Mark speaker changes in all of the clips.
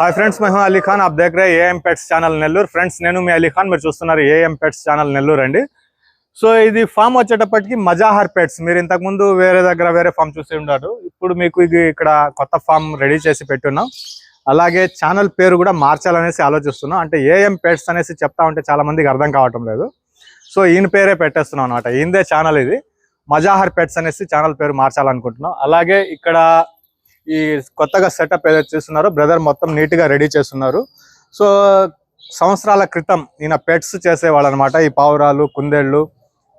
Speaker 1: Hi friends మేము అలీ ఖాన్ ఆప్ దగ్గర AM pets channel Nellore friends నేను మీ అలీ ఖాన్ మీరు చూస్తున్నారు ఏఎం పెట్స్ ఛానల్ నెల్లూరు అండి సో ఇది ఫామ్ వచ్చేటప్పటికి మజాహర్ పెట్స్ మీరు ఇంతకుముందు వేరే దగ్గర వేరే ఫామ్ చూసి ఉండరు। ఇప్పుడు మీకు ఇది ఇక్కడ కొత్త ఫామ్ రెడీ చేసి పెట్టున్నాం। అలాగే ఛానల్ పేరు కూడా మార్చాలనేసి ఆలోచిస్తున్నాం। అంటే ఏఎం పెట్స్ అనేసి చెప్తా ఉంటే చాలా మందికి అర్థం కావటం లేదు। సో ఈయన పేరే పెట్టేస్తున్నాం అనమాట ఈయనదే ఛానల్ ఇది। మజాహర్ పెట్స్ అనేసి ఛానల్ పేరు మార్చాలనుకుంటున్నాం। అలాగే ఇక్కడ ఈ కొత్తగా సెటప్ ఏదైతే చేస్తున్నారో బ్రదర్ మొత్తం నీట్గా రెడీ చేస్తున్నారు. సో సంవత్సరాల క్రితం ఈయన పెట్స్ చేసేవాళ్ళు అనమాట ఈ పావురాలు కుందేళ్ళు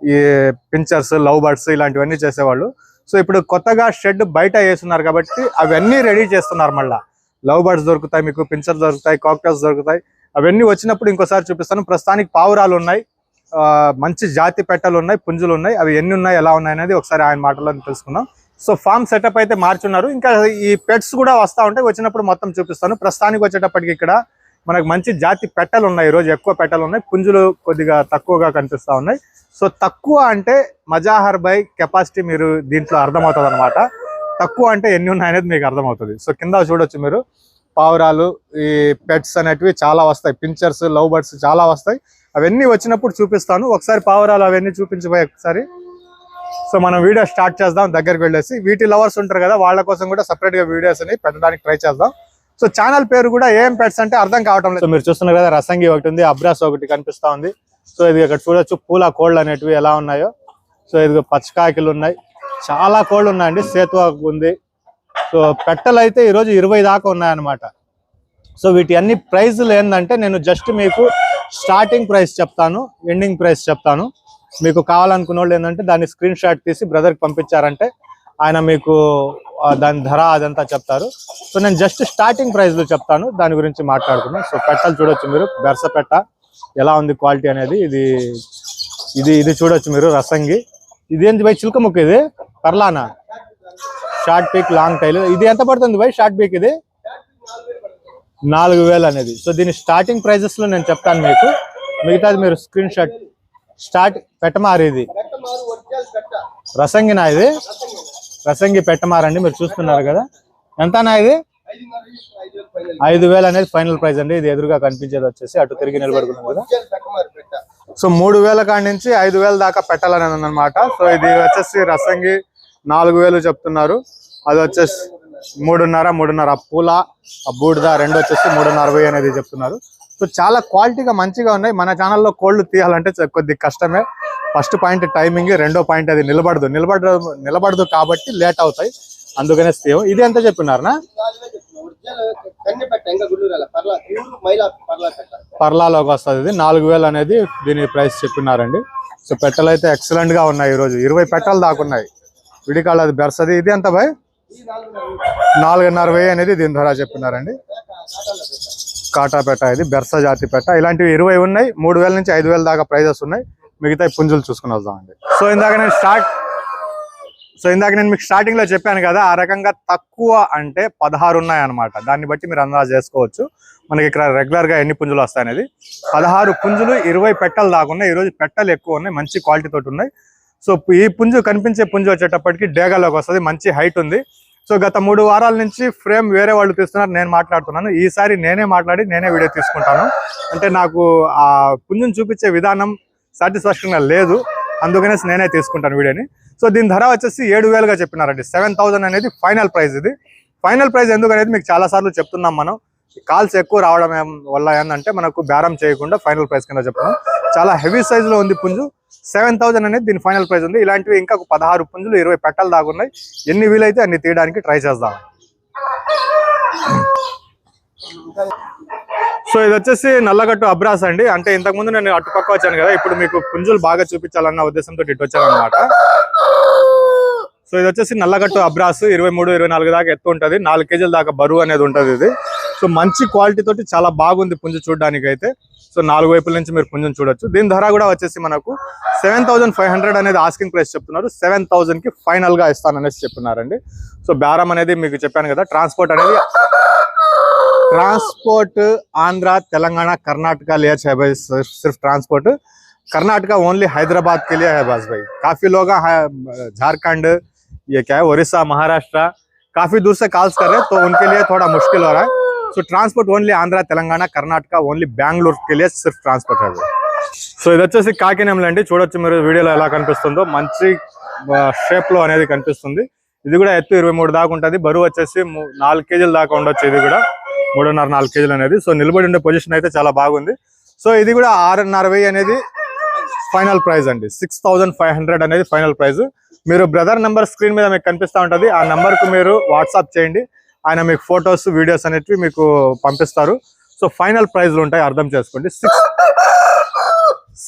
Speaker 1: ఈ పించర్స్ లవ్ బర్డ్స్ ఇలాంటివన్నీ చేసేవాళ్ళు. సో ఇప్పుడు కొత్తగా షెడ్ బయట వేస్తున్నారు కాబట్టి అవన్నీ రెడీ చేస్తున్నారు మళ్ళా. లవ్ బర్డ్స్ దొరుకుతాయి మీకు పించర్స్ దొరుకుతాయి కాక్టల్స్ దొరుకుతాయి. అవన్నీ వచ్చినప్పుడు ఇంకోసారి చూపిస్తాను. ప్రస్తుతానికి పావురాలు ఉన్నాయి. ఆ, మంచి జాతి పెట్టలు ఉన్నాయి పుంజులు ఉన్నాయి. అవి ఎన్ని ఉన్నాయి ఎలా ఉన్నాయి అనేది ఒకసారి ఆయన మాటల్లో తెలుసుకుందాం. సో ఫామ్ సెటప్ అయితే మార్చున్నారు. ఇంకా ఈ పెట్స్ కూడా వస్తా ఉంటాయి. వచ్చినప్పుడు మొత్తం చూపిస్తాను. ప్రస్తుతానికి వచ్చేటప్పటికి ఇక్కడ మనకు మంచి జాతి పెట్టలు ఉన్నాయి. ఈ రోజు ఎక్కువ పెట్టలు ఉన్నాయి. పుంజులు కొద్దిగా తక్కువగా కనిపిస్తా ఉన్నాయి. సో తక్కువ అంటే మజాహర్ బై కెపాసిటీ మీరు దీంట్లో అర్థమవుతుంది అనమాట తక్కువ అంటే ఎన్ని ఉన్నాయనేది మీకు అర్థమవుతుంది. సో కింద చూడొచ్చు మీరు. పావురాలు ఈ పెట్స్ అనేటివి చాలా వస్తాయి. పించర్స్ లవ్ బర్డ్స్ చాలా వస్తాయి. అవన్నీ వచ్చినప్పుడు చూపిస్తాను. ఒకసారి పావురాలు అవన్నీ చూపించబోయే ఒకసారి. సో మనం వీడియో స్టార్ట్ చేద్దాం దగ్గరికి వెళ్ళేసి. వీటి లవర్స్ ఉంటారు కదా వాళ్ళ కోసం కూడా సపరేట్గా వీడియోస్ అని పెట్టడానికి ట్రై చేద్దాం. సో ఛానల్ పేరు కూడా ఏం పెట్స్ అంటే అర్థం కావటం లేదు. మీరు చూస్తున్నారు కదా రసంగి ఒకటి ఉంది అబ్రాస్ ఒకటి కనిపిస్తా ఉంది. సో ఇది ఇక్కడ చూడొచ్చు పూల కోళ్ళు అనేటివి ఎలా ఉన్నాయో. సో ఇది పచ్చకాయకులు ఉన్నాయి. చాలా కోళ్ళు ఉన్నాయండి సేతు ఉంది. సో పెట్టలు అయితే ఈరోజు ఇరవై దాకా ఉన్నాయన్నమాట. సో వీటి అన్ని ప్రైజులు ఏంటంటే నేను జస్ట్ మీకు స్టార్టింగ్ ప్రైస్ చెప్తాను ఎండింగ్ ప్రైస్ చెప్తాను. మీకు కావాలనుకున్న వాళ్ళు ఏంటంటే దాన్ని స్క్రీన్ షాట్ తీసి బ్రదర్కి పంపించారంటే ఆయన మీకు దాని ధర అదంతా చెప్తారు. సో నేను జస్ట్ స్టార్టింగ్ ప్రైస్లో చెప్తాను. దాని గురించి మాట్లాడుకున్నాను సో పెట్టలు చూడొచ్చు మీరు. బెరస పెట్ట ఎలా ఉంది క్వాలిటీ అనేది ఇది ఇది ఇది చూడొచ్చు మీరు రసంగి. ఇది ఏంటి బై చిలుక ముక్క ఇది? పర్లానా? షార్ట్ పీక్ లాంగ్ టైల్ ఇది ఎంత పడుతుంది బై షార్ట్ పీక్ ఇది? నాలుగు వేలు అనేది. సో దీని స్టార్టింగ్ ప్రైజెస్లో నేను చెప్తాను మీకు. మిగతాది మీరు స్క్రీన్ షాట్ స్టార్ట్ పెట్టమారు ఇది రసంగినా ఇది? రసంగి పెట్టమారండి మీరు చూస్తున్నారు కదా. ఎంతనా ఇది? ఐదు వేలు అనేది ఫైనల్ ప్రైస్ అండి. ఇది ఎదురుగా కనిపించేది వచ్చేసి అటు తిరిగి నిలబడుకున్నాం కదా. సో మూడు వేల కాడి నుంచి ఐదు వేల దాకా పెట్టాలని అనమాట సో ఇది వచ్చేసి రసంగి నాలుగు వేలు చెప్తున్నారు. అది వచ్చేసి మూడున్నర మూడున్నర పూల ఆ బూడిద రెండు వచ్చేసి మూడున్నర అనేది చెప్తున్నారు. సో చాలా క్వాలిటీగా మంచిగా ఉన్నాయి. మన ఛానల్లో కోళ్ళు తీయాలంటే కొద్ది కష్టమే. ఫస్ట్ పాయింట్ టైమింగ్ రెండో పాయింట్ అది నిలబడదు. నిలబడదు నిలబడదు కాబట్టి లేట్ అవుతాయి. అందుకనే తీయం ఇది ఎంత చెప్పినారనా?
Speaker 2: పర్లా
Speaker 1: పర్లాలోకి వస్తుంది ఇది. నాలుగు వేలు అనేది దీని ప్రైస్ చెప్పినారండి. సో పెట్టలు అయితే ఎక్సలెంట్గా ఉన్నాయి ఈరోజు. ఇరవై పెట్టలు దాకున్నాయి విడికాళ్ళు అది బెరసది. ఇది ఎంత భయ్ నాలుగున్నర వెయ్యి అనేది దీని ధర చెప్పినారండి. కాటా పెట్ట ఇది బెర్స జాతి పెట్ట ఇలాంటివి ఇరవై ఉన్నాయి మూడు వేల నుంచి ఐదు వేల దాకా ప్రైజెస్ ఉన్నాయి. మిగతా పుంజులు చూసుకుని వద్దామండి సో ఇందాక నేను స్టార్ట్ సో ఇందాక నేను మీకు స్టార్టింగ్లో చెప్పాను కదా ఆ రకంగా తక్కువ అంటే పదహారు ఉన్నాయన్నమాట. దాన్ని బట్టి మీరు అందాజు చేసుకోవచ్చు. మనకి ఇక్కడ రెగ్యులర్గా ఎన్ని పుంజులు వస్తాయనేది పదహారు పుంజులు ఇరవై పెట్టలు దాకా ఉన్నాయి. ఈ రోజు పెట్టలు ఎక్కువ ఉన్నాయి మంచి క్వాలిటీ తోటి ఉన్నాయి. సో ఈ పుంజు కనిపించే పుంజు వచ్చేటప్పటికి డేగాలోకి వస్తుంది మంచి హైట్ ఉంది. సో గత మూడు వారాల నుంచి ఫ్రేమ్ వేరే వాళ్ళు తీస్తున్నారు నేను మాట్లాడుతున్నాను. ఈసారి నేనే మాట్లాడి నేనే వీడియో తీసుకుంటాను. అంటే నాకు ఆ పుంజుని చూపించే విధానం సాటిస్ఫాక్షన్గా లేదు. అందుకనేసి నేనే తీసుకుంటాను వీడియోని. సో దీని ధర వచ్చేసి ఏడు వేలుగా చెప్పినారండి. సెవెన్ అనేది ఫైనల్ ప్రైస్ ఇది. ఫైనల్ ప్రైస్ ఎందుకనేది మీకు చాలా సార్లు చెప్తున్నాం మనం. కాల్స్ ఎక్కువ రావడం ఏం- వల్ల ఏంటంటే మనకు బేరం చేయకుండా ఫైనల్ ప్రైస్ కింద చెప్తున్నాం. చాలా హెవీ సైజ్లో ఉంది పుంజు. సెవెన్ థౌసండ్ అనేది దీని ఫైనల్ ప్రైస్ ఉంది. ఇలాంటివి ఇంకా పదహారు పుంజులు ఇరవై పెట్టలు దాకా ఉన్నాయి. ఎన్ని వీలైతే అన్ని తీయడానికి ట్రై చేద్దాం. సో ఇది వచ్చేసి నల్లగట్టు అబ్రాస్ అండి. అంటే ఇంతకు ముందు నేను అటుపక్క వచ్చాను కదా ఇప్పుడు మీకు పుంజులు బాగా చూపించాలన్న ఉద్దేశంతో ఇటు వచ్చాను అనమాట సో ఇది వచ్చేసి నల్లగట్టు అబ్రాస్. ఇరవై మూడు ఇరవై నాలుగు దాకా ఎత్తు ఉంటుంది. నాలుగు కేజీల దాకా బరువు అనేది ఉంటుంది ఇది. సో మంచి క్వాలిటీ తోటి చాలా బాగుంది పుంజు చూడడానికి అయితే సో నాలుగు వైపుల నుంచి మీరు పుంజుని చూడొచ్చు దీని ధర కూడా వచ్చేసి మనకు సెవెన్ థౌసండ్ ఫైవ్ హండ్రెడ్ అనేది ఆస్కింగ్ ప్రైస్ చెప్తున్నారు సెవెన్ థౌసండ్ కి ఫైనల్ గా ఇస్తాననేసి చెప్తున్నారండి సో బేరం అనేది మీకు చెప్పాను కదా ట్రాన్స్పోర్ట్ అనేది ट्रांसपोर्ट आंध्रा तेलंगाना कर्नाटका लिया है भाई सिर्फ सिर्फ ट्रांसपोर्ट कर्नाटका ओनली हैदराबाद के लिए है बस भाई काफी लोग हैं, झारखंड ये क्या है उड़ीसा महाराष्ट्र काफी दूर से कॉल्स कर रहे हैं तो उनके लिए थोड़ा मुश्किल हो रहा है so transport only Andhra Telangana Karnataka only బెంగళూరుకి వెళ్ళే సిర్ఫ్ ట్రాన్స్పోర్ట్ అది. సో ఇది వచ్చేసి కాకినేములు అండి. చూడొచ్చు మీరు వీడియోలో ఎలా కనిపిస్తుందో. మంచి షేప్లో అనేది కనిపిస్తుంది. ఇది కూడా ఎత్తు ఇరవై మూడు దాకా ఉంటుంది. బరువు వచ్చేసి నాలుగు కేజీల దాకా ఉండొచ్చు ఇది కూడా. మూడున్నర నాలుగు కేజీలు అనేది. సో నిలబడి ఉండే పొజిషన్ అయితే చాలా బాగుంది. సో ఇది కూడా ఆరున్నర వెయ్యి అనేది ఫైనల్ ప్రైస్ అండి. సిక్స్ ఫైవ్ హండ్రెడ్ అనేది ఫైనల్ ప్రైస్ మీరు బ్రదర్ నెంబర్ స్క్రీన్ మీద మీకు కనిపిస్తూ ఉంటుంది. ఆ నెంబర్కు మీరు వాట్సాప్ చేయండి. ఆయన మీకు ఫొటోస్ వీడియోస్ అనేటివి మీకు పంపిస్తారు. సో ఫైనల్ ప్రైజ్లు ఉంటాయి అర్థం చేసుకోండి. Six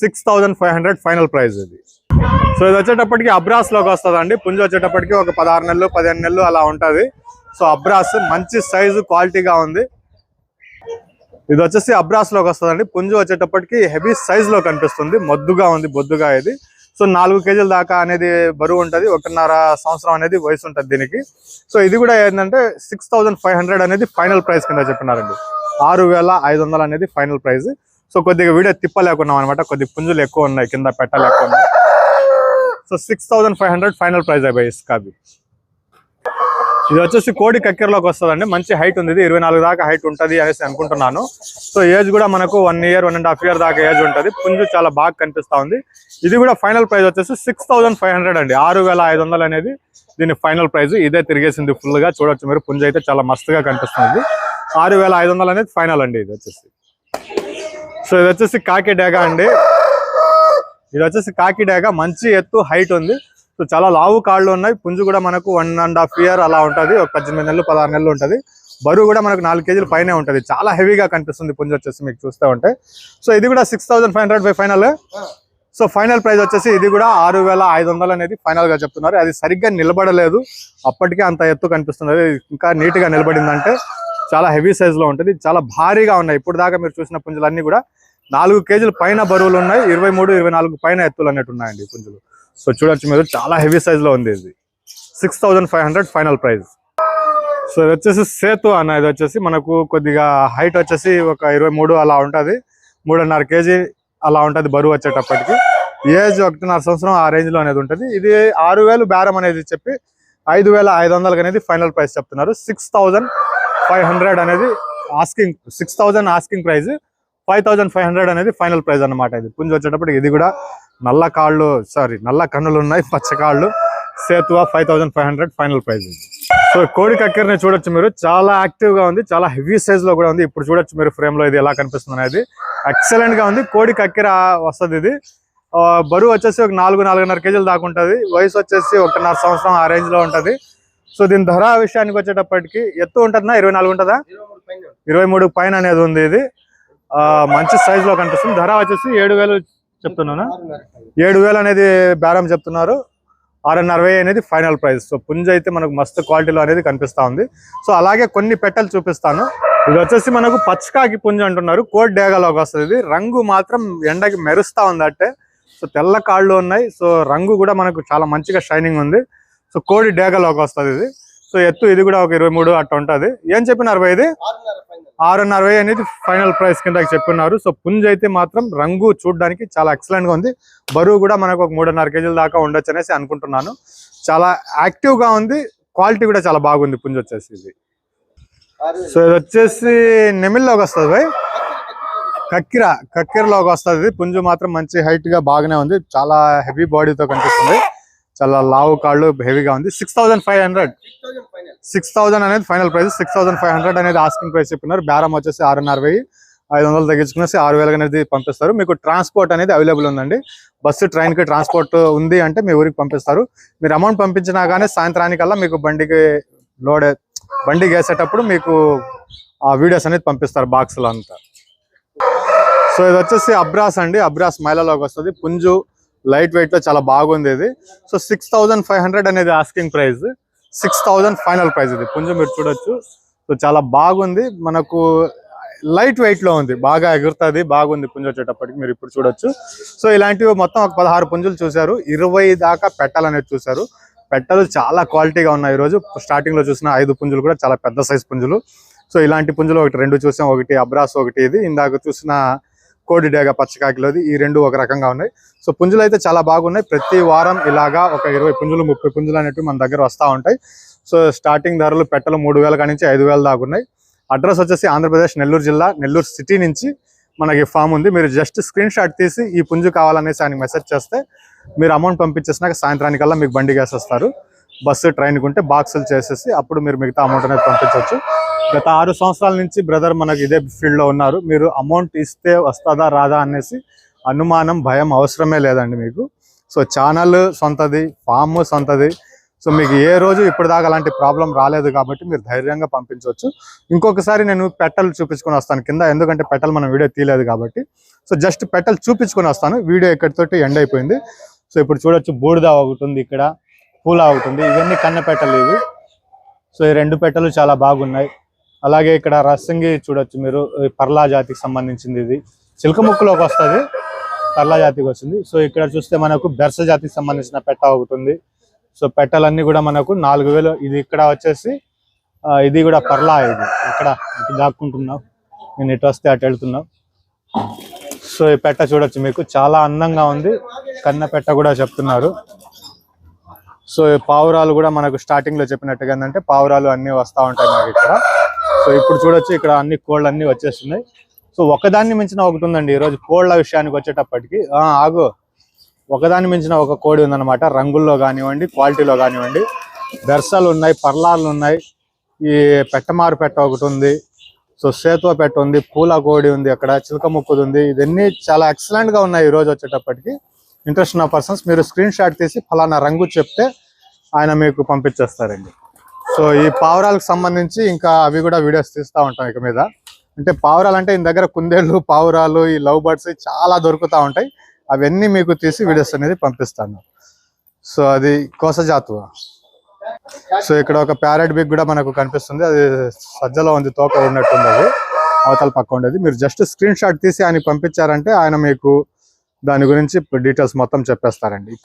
Speaker 1: six thousand five hundred final price ఇది. సో ఇది వచ్చేటప్పటికి అబ్రాస్లోకి వస్తుందండి. పుంజ వచ్చేటప్పటికి ఒక పదహారు నెలలు పదిహేను నెలలు అలా ఉంటది. సో అబ్రాస్ మంచి సైజు క్వాలిటీగా ఉంది. ఇది వచ్చేసి అబ్రాస్లోకి వస్తుందండి. పుంజు వచ్చేటప్పటికి హెవీ సైజ్లో కనిపిస్తుంది. మొద్దుగా ఉంది బొద్దుగా ఇది. సో నాలుగు కేజీల దాకా అనేది బరువు ఉంటది ఒకటిన్నర సంవత్సరం అనేది వయసు ఉంటది దీనికి. సో ఇది కూడా ఏంటంటే సిక్స్ థౌసండ్ ఫైవ్ హండ్రెడ్ అనేది ఫైనల్ ప్రైస్ కింద చెప్పినారండి. ఆరు వేల ఐదు వందలు అనేది ఫైనల్ ప్రైస్ సో కొద్దిగా వీడియో తిప్పలేకున్నాం అనమాట కొద్ది పుంజులు ఎక్కువ ఉన్నాయి కింద పెట్టలేకుండా ఉన్నాయి so six thousand five hundred final price అయిపోయి ఇస్కాబీ. ఇది వచ్చేసి కోడి కక్కెరలోకి వస్తుందండి. మంచి హైట్ ఉంది ఇది ఇరవై నాలుగు దాకా హైట్ ఉంటుంది అనేసి అనుకుంటున్నాను. సో ఏజ్ కూడా మనకు one year one and half year దాకా ఏజ్ ఉంటుంది. పుంజు చాలా బాగా కనిపిస్తూ ఉంది. ఇది కూడా ఫైనల్ ప్రైస్ వచ్చేసి సిక్స్ థౌసండ్ ఫైవ్ హండ్రెడ్ అండి. ఆరు వేల ఐదు వందలు అనేది దీని ఫైనల్ ప్రైస్ ఇదే తిరిగేసింది ఫుల్గా. చూడొచ్చు మీరు. పుంజు అయితే చాలా మస్తుగా కనిపిస్తుంది. ఆరు వేల ఐదు వందలు అనేది ఫైనల్ అండి ఇది వచ్చేసి. సో ఇది వచ్చేసి కాకి డేగా అండి. ఇది వచ్చేసి కాకి డేగా. మంచి ఎత్తు హైట్ ఉంది. సో చాలా లావు కాళ్ళు ఉన్నాయి. పుంజు కూడా మనకు వన్ అండ్ హాఫ్ ఇయర్ అలా ఉంటది. ఒక పద్దెనిమిది నెలలు పదహారు నెలలు ఉంటది. బరువు కూడా మనకు నాలుగు కేజీలు పైనే ఉంటది. చాలా హెవీగా కనిపిస్తుంది పుంజు వచ్చేసి మీకు చూస్తూ ఉంటే. సో ఇది కూడా six thousand five hundred final so final price వచ్చేసి ఇది కూడా ఆరు వేల ఐదు వందలు అనేది ఫైనల్గా చెప్తున్నారు. అది సరిగ్గా నిలబడలేదు. అప్పటికే అంత ఎత్తు కనిపిస్తున్నది. ఇంకా నీట్గా నిలబడిందంటే చాలా హెవీ సైజ్లో ఉంటుంది. చాలా భారీగా ఉన్నాయి. ఇప్పుడు దాకా మీరు చూసిన పుంజులన్నీ కూడా నాలుగు కేజీలు పైన బరువులు ఉన్నాయి. ఇరవై మూడు ఇరవై నాలుగు పైన ఎత్తులు అన్నట్టు ఉన్నాయండి పుంజులు. సో చూడొచ్చు మీరు చాలా హెవీ సైజ్లో ఉంది ఇది. Six five hundred final price so ఇది వచ్చేసి సేతు అన్న ఇది వచ్చేసి మనకు కొద్దిగా హైట్ వచ్చేసి ఒక ఇరవై మూడు అలా ఉంటుంది. మూడున్నర కేజీ అలా ఉంటుంది బరువు వచ్చేటప్పటికి. ఏజ్ ఒకటిన్నర సంవత్సరం ఆ రేంజ్లో అనేది ఉంటుంది. ఇది ఆరు వేలు బేరం అనేది చెప్పి ఐదు వేల ఐదు వందలకి అనేది ఫైనల్ ప్రైస్ చెప్తున్నారు. సిక్స్ థౌజండ్ ఫైవ్ హండ్రెడ్ అనేది asking six thousand asking price five thousand five hundred అనేది ఫైనల్ ప్రైస్ అన్నమాట ఇది. పుంజు వచ్చేటప్పటికి ఇది కూడా నల్ల కాళ్ళు సారీ నల్ల కన్నులు ఉన్నాయి పచ్చ కాళ్ళు. సేతువా five thousand five hundred final price so కోడి కక్కెరని చూడొచ్చు మీరు. చాలా యాక్టివ్గా ఉంది. చాలా హెవీ సైజ్లో కూడా ఉంది. ఇప్పుడు చూడొచ్చు మీరు ఫ్రేమ్లో ఇది ఎలా కనిపిస్తుంది అనేది. ఎక్సలెంట్గా ఉంది. కోడి కక్కెర వస్తుంది ఇది. ఆ, బరువు వచ్చేసి ఒక నాలుగు నాలుగున్నర కేజీలు దాకా ఉంటుంది. వయసు వచ్చేసి ఒకటిన్నర సంవత్సరం ఆ రేంజ్లో ఉంటది. సో దీని ధర విషయానికి వచ్చేటప్పటికి ఎత్తు ఉంటుందా? ఇరవై నాలుగు ఉంటుందా?
Speaker 2: ఇరవై మూడు పైన
Speaker 1: అనేది ఉంది ఇది. ఆ, మంచి సైజ్లో కనిపిస్తుంది. ధర వచ్చేసి ఏడు వేలు చెప్తున్నాను? ఏడు వేలు అనేది బేరం చెప్తున్నారు. ఆరున్నర వెయ్యి అనేది ఫైనల్ ప్రైస్. సో పుంజ అయితే మనకు మస్తు క్వాలిటీలో అనేది కనిపిస్తా ఉంది. సో అలాగే కొన్ని పెట్టెలు చూపిస్తాను. ఇది వచ్చేసి మనకు పచ్చకాకి పుంజ అంటున్నారు. కోట్ డేగాలోకి వస్తుంది. ఇది రంగు మాత్రం ఎండకి మెరుస్తా ఉంది అంటే సో తెల్ల కాళ్ళు ఉన్నాయి. సో రంగు కూడా మనకు చాలా మంచిగా షైనింగ్ ఉంది. సో కోడి డేగలోకి వస్తుంది ఇది. సో ఎత్తు ఇది కూడా ఒక ఇరవై మూడు అట్లా ఉంటుంది. ఏం చెప్పినారు అరవై ఇది
Speaker 2: ఆరున్నర
Speaker 1: వెయ్యి అనేది ఫైనల్ ప్రైస్ కింద చెప్పున్నారు. సో పుంజ్ అయితే మాత్రం రంగు చూడడానికి చాలా ఎక్సలెంట్గా ఉంది. బరువు కూడా మనకు ఒక మూడున్నర కేజీల దాకా ఉండొచ్చు అనేసి అనుకుంటున్నాను. చాలా యాక్టివ్గా ఉంది. క్వాలిటీ కూడా చాలా బాగుంది పుంజ్ వచ్చేసి ఇది. సో ఇది వచ్చేసి నెమిల్లోకి వస్తుంది భయ్. కక్కిర కక్కిరలోకి వస్తుంది. పుంజు మాత్రం మంచి హైట్గా బాగానే ఉంది. చాలా హెవీ బాడీతో కనిపిస్తుంది. చాలా లావు కాళ్ళు హెవీగా ఉంది. Six
Speaker 2: thousand five hundred
Speaker 1: six thousand అనేది final price six thousand five hundred అనేది ఆస్కింగ్ ప్రైస్ చెప్పినారు బేరం వచ్చేసి ఆరున్నర వెయ్యి. ఐదు వందలు తగ్గించుకునేసి ఆరు వేలకు అనేది పంపిస్తారు. మీకు ట్రాన్స్పోర్ట్ అనేది అవైలబుల్ ఉందండి. బస్సు ట్రైన్కి ట్రాన్స్పోర్ట్ ఉంది అంటే మీ ఊరికి పంపిస్తారు. మీరు అమౌంట్ పంపించినా కానీ సాయంత్రానికల్లా మీకు బండికి లోడ్ బండి వేసేటప్పుడు మీకు ఆ వీడియోస్ అనేది పంపిస్తారు బాక్సులు అంతా. సో ఇది వచ్చేసి అబ్రాస్ అండి. అబ్రాస్ మైలలోకి వస్తుంది. పుంజు లైట్ వెయిట్లో చాలా బాగుంది ఇది. So six thousand five hundred అనేది asking price six thousand final price ఇది. పుంజు మీరు చూడొచ్చు. సో చాలా బాగుంది. మనకు లైట్ వెయిట్లో ఉంది. బాగా ఎగురుతుంది బాగుంది పుంజు వచ్చేటప్పటికి మీరు ఇప్పుడు చూడొచ్చు. సో ఇలాంటివి మొత్తం ఒక పదహారు పుంజులు చూశారు. ఇరవై దాకా పెట్టాలనేది చూశారు. పెట్టలు చాలా క్వాలిటీగా ఉన్నాయి. ఈరోజు స్టార్టింగ్లో చూసిన ఐదు పుంజులు కూడా చాలా పెద్ద సైజ్ పుంజులు. సో ఇలాంటి పుంజులు ఒకటి రెండు చూసాం. ఒకటి అబ్రాస్ ఒకటి ఇది. ఇందాక చూసిన కోడి డేగ పచ్చకాకిలోది ఈ రెండు ఒక రకంగా ఉన్నాయి. సో పుంజులు అయితే చాలా బాగున్నాయి. ప్రతి వారం ఇలాగా ఒక ఇరవై పుంజులు ముప్పై పుంజులు అనేవి మన దగ్గర వస్తూ ఉంటాయి. సో స్టార్టింగ్ ధరలు పెట్టలు మూడు వేల కాడి నుంచి ఐదు వేల దాకా ఉన్నాయి. అడ్రస్ వచ్చేసి ఆంధ్రప్రదేశ్ నెల్లూరు జిల్లా నెల్లూరు సిటీ నుంచి మనకి ఫామ్ ఉంది. మీరు జస్ట్ స్క్రీన్ షాట్ తీసి ఈ పుంజు కావాలనేసి ఆయనకి మెసేజ్ చేస్తే మీరు అమౌంట్ పంపించేసినాక సాయంత్రానికల్లా మీకు బండి వేసేస్తారు బస్సు ట్రైన్ ఉంటే బాక్సులు చేసేసి అప్పుడు మీరు మిగతా అమౌంట్ అనేది పంపించవచ్చు గత ఆరు సంవత్సరాల నుంచి బ్రదర్ మనకి ఇదే ఫీల్డ్లో ఉన్నారు. మీరు అమౌంట్ ఇస్తే వస్తుందా రాదా అనేసి అనుమానం భయం అవసరమే లేదండి మీకు. సో ఛానల్ సొంతది ఫామ్ సొంతది. సో మీకు ఏ రోజు ఇప్పటిదాకా అలాంటి ప్రాబ్లం రాలేదు కాబట్టి మీరు ధైర్యంగా పంపించవచ్చు ఇంకొకసారి నేను పెట్టలు చూపించుకొని వస్తాను. కింద ఎందుకంటే పెట్టలు మనం వీడియో తీయలేదు కాబట్టి. సో జస్ట్ పెట్టలు చూపించుకొని వస్తాను. వీడియో ఇక్కడితోటి ఎండ్ అయిపోయింది. సో ఇప్పుడు చూడొచ్చు బూడిద ఒకటి ఉంది ఇక్కడ. పూల అవుతుంది ఇవన్నీ కన్న పెట్టలు ఇవి. సో ఈ రెండు పెట్టలు చాలా బాగున్నాయి. అలాగే ఇక్కడ రసంగి చూడొచ్చు మీరు. ఈ పర్లా జాతికి సంబంధించింది ఇది. చిలక ముక్కులోకి వస్తుంది. పర్లా జాతికి వచ్చింది. సో ఇక్కడ చూస్తే మనకు బెర్స జాతికి సంబంధించిన పెట్ట ఒకటి ఉంది సో పెట్టలన్నీ కూడా మనకు నాలుగు వేలు. ఇది ఇక్కడ వచ్చేసి ఇది కూడా పర్లా ఇది. ఇక్కడ దాక్కుంటున్నాం. దాక్కుంటున్నావు నేను ఇటు వస్తే అటు వెళ్తున్నావు సో ఈ పెట్ట చూడొచ్చు మీకు. చాలా అందంగా ఉంది. కన్న పెట్ట కూడా చెప్తున్నారు. సో ఈ పావురాలు కూడా మనకు స్టార్టింగ్లో చెప్పినట్టుగా ఏంటంటే పావురాలు అన్ని వస్తా ఉంటాయి మనకి ఇక్కడ. సో ఇప్పుడు చూడొచ్చు ఇక్కడ అన్ని కోళ్ళు అన్ని వచ్చేస్తున్నాయి. సో ఒకదాన్ని మించిన ఒకటి ఉందండి. ఈ రోజు కోళ్ళ విషయానికి వచ్చేటప్పటికి ఆగు. ఒకదాన్ని మించిన ఒక కోడి ఉందన్నమాట. రంగుల్లో కానివ్వండి క్వాలిటీలో కానివ్వండి. దర్శలు ఉన్నాయి పర్లాలు ఉన్నాయి. ఈ పెట్టమారు పెట్ట ఒకటి ఉంది. సో సేతువ పెట్ట ఉంది పూల కోడి ఉంది అక్కడ చిలక ముక్కుది ఉంది. ఇవన్నీ చాలా ఎక్సలెంట్గా ఉన్నాయి ఈ రోజు వచ్చేటప్పటికి. ఇంట్రెస్ట్ ఉన్న పర్సన్స్ మీరు స్క్రీన్ షాట్ తీసి ఫలానా రంగు చెప్తే ఆయన మీకు పంపించేస్తారండి. సో ఈ పావురాలకు సంబంధించి ఇంకా అవి కూడా వీడియోస్ తీస్తూ ఉంటాం ఇక మీద. అంటే పావురాలు అంటే ఇంత దగ్గర కుందేళ్ళు పావురాలు ఈ లవ్ బర్డ్స్ చాలా దొరుకుతూ ఉంటాయి. అవన్నీ మీకు తీసి వీడియోస్ అనేది పంపిస్తాను. సో అది కోసజాతువ సో ఇక్కడ ఒక ప్యారెట్ బిగ్ కూడా మనకు కనిపిస్తుంది. అది సజ్జలో ఉంది తోక ఉన్నట్టుంది అది అవతల పక్క ఉండేది. మీరు జస్ట్ స్క్రీన్ షాట్ తీసి ఆయన పంపించారంటే ఆయన మీకు దాని గురించి డీటెయిల్స్ మొత్తం చెప్పేస్తారండి.